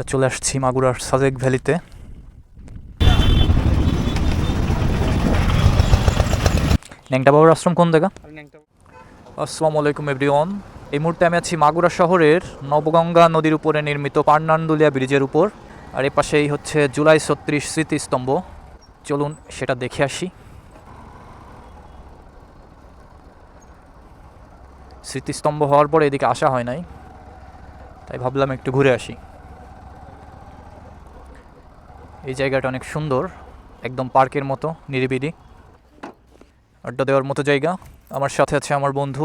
আমরা চলে আসছি মাগুরার সাজেক ভ্যালিতে। ন্যাংটা বাবার আশ্রম কোন জায়গা? আসসালামু আলাইকুম, এভরিওয়ান। এই মুহূর্তে আমি আছি মাগুরা শহরের নবগঙ্গা নদীর উপরে নির্মিত পান্নানদুলিয়া ব্রিজের উপর। আর এ পাশেই হচ্ছে জুলাই ছত্রিশ স্মৃতিস্তম্ভ। চলুন সেটা দেখে আসি। স্মৃতিস্তম্ভ হওয়ার পরে এদিকে আসা হয় নাই, তাই ভাবলাম একটু ঘুরে আসি। এই জায়গাটা অনেক সুন্দর, একদম পার্কের মতো, নিরিবিলি। আড্ডা দেওয়ার মতো জায়গা। আমার সাথে আছে আমার বন্ধু।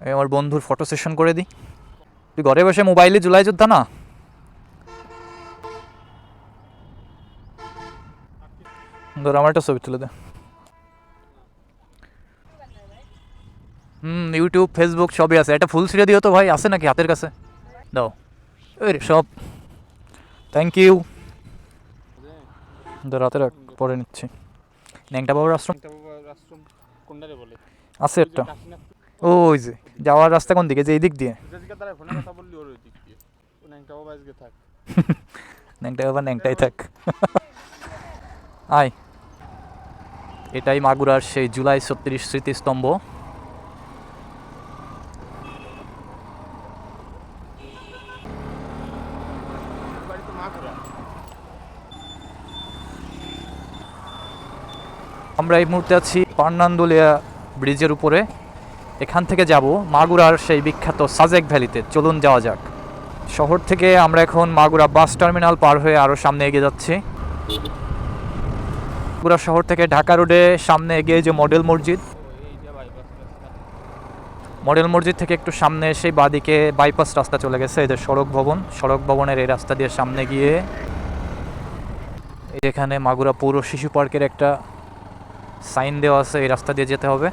আমি আমার বন্ধুর ফটো সেশন করে দিই। তুই ঘরে বসে মোবাইলে জুলাই যোদ্ধা না? ধর আমার একটা ছবি তুলে দে। হুম ইউটিউব ফেসবুক সবই আছে। একটা ফুল ছিঁড়ে দিও তো ভাই, আছে নাকি হাতের কাছে? দাও। ওই সব। থ্যাংক ইউ রাখ পরে নিচ্ছি। ন্যাংটা বাবার আশ্রম? আছে একটা। ওই যে যাওয়ার রাস্তা কোন দিকে? যে এই দিক দিয়ে। ন্যাংটা বাবা ন্যাংটাই থাক। আয়। এটাই মাগুরার সেই জুলাই ছত্রিশ স্মৃতিস্তম্ভ বাড়ি তো মা ঘোরা আমরা এই মুহূর্তে আছি পার্নান্দুলিয়া ব্রিজের উপরে। এখান থেকে যাব মাগুরার সেই বিখ্যাত সাজেক ভ্যালিতে। চলুন যাওয়া যাক। শহর থেকে আমরা এখন মাগুরা বাস টার্মিনাল পার হয়ে আরও সামনে এগিয়ে যাচ্ছি। মাগুরা শহর থেকে ঢাকা রোডে সামনে এগিয়ে যে মডেল মসজিদ মডেল মসজিদ থেকে একটু সামনে এসে বাদিকে বাইপাস রাস্তা চলে গেছে এদের সড়ক ভবন। সড়ক ভবনের এই রাস্তা দিয়ে সামনে গিয়ে এখানে মাগুরা পৌর শিশু পার্কের একটা সাইন দেওয়া আছে, এই রাস্তা দিয়ে যেতে হবে।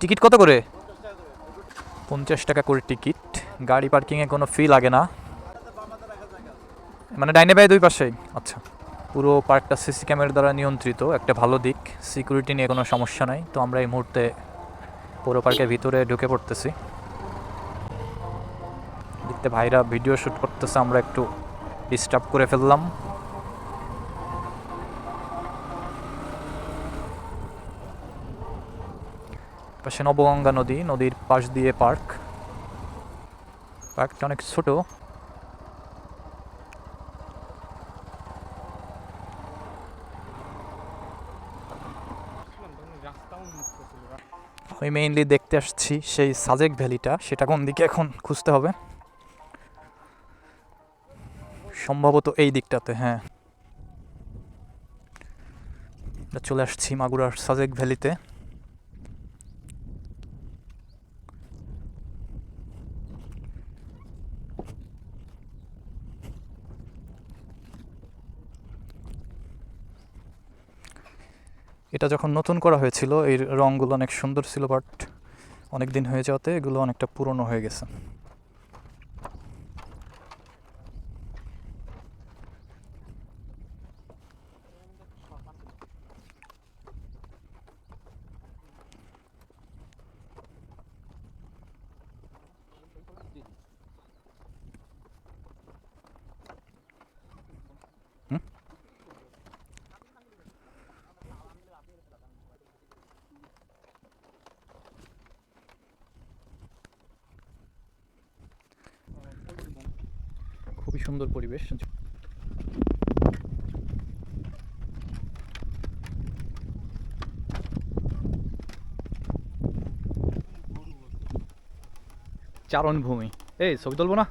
টিকিট কত করে? পঞ্চাশ টাকা করে টিকিট। গাড়ি পার্কিংয়ে কোনো ফি লাগে না। মানে ডাইনে বাই দুই পাশেই। আচ্ছা। পুরো পার্কটা সিসি ক্যামেরা দ্বারা নিয়ন্ত্রিত, একটা ভালো দিক। সিকিউরিটি নিয়ে কোনো সমস্যা নাই। তো আমরা এই মুহূর্তে পুরো পার্কের ভিতরে ঢুকে পড়তেছি। দেখতে ভাইরা ভিডিও শ্যুট করতেছে, আমরা একটু ডিস্টার্ব করে ফেললাম। পাশে নবগঙ্গা নদী, নদীর পাশ দিয়ে পার্ক। পার্কটা অনেক ছোট। আমি মেইনলি দেখতে আসছি সেই সাজেক ভ্যালিটা, সেটা কোন দিকে এখন খুঁজতে হবে? সম্ভবত এই দিকটাতে হ্যাঁ। চলে আসছি মাগুরার সাজেক ভ্যালিতে। এটা যখন নতুন করা হয়েছিল এই রঙগুলো অনেক সুন্দর ছিল বাট অনেক দিন হয়ে যাওয়াতে এগুলো অনেকটা পুরনো হয়ে গেছে। সুন্দর পরিবেশ। চারণভূমি। এই ছবি তুলবো না?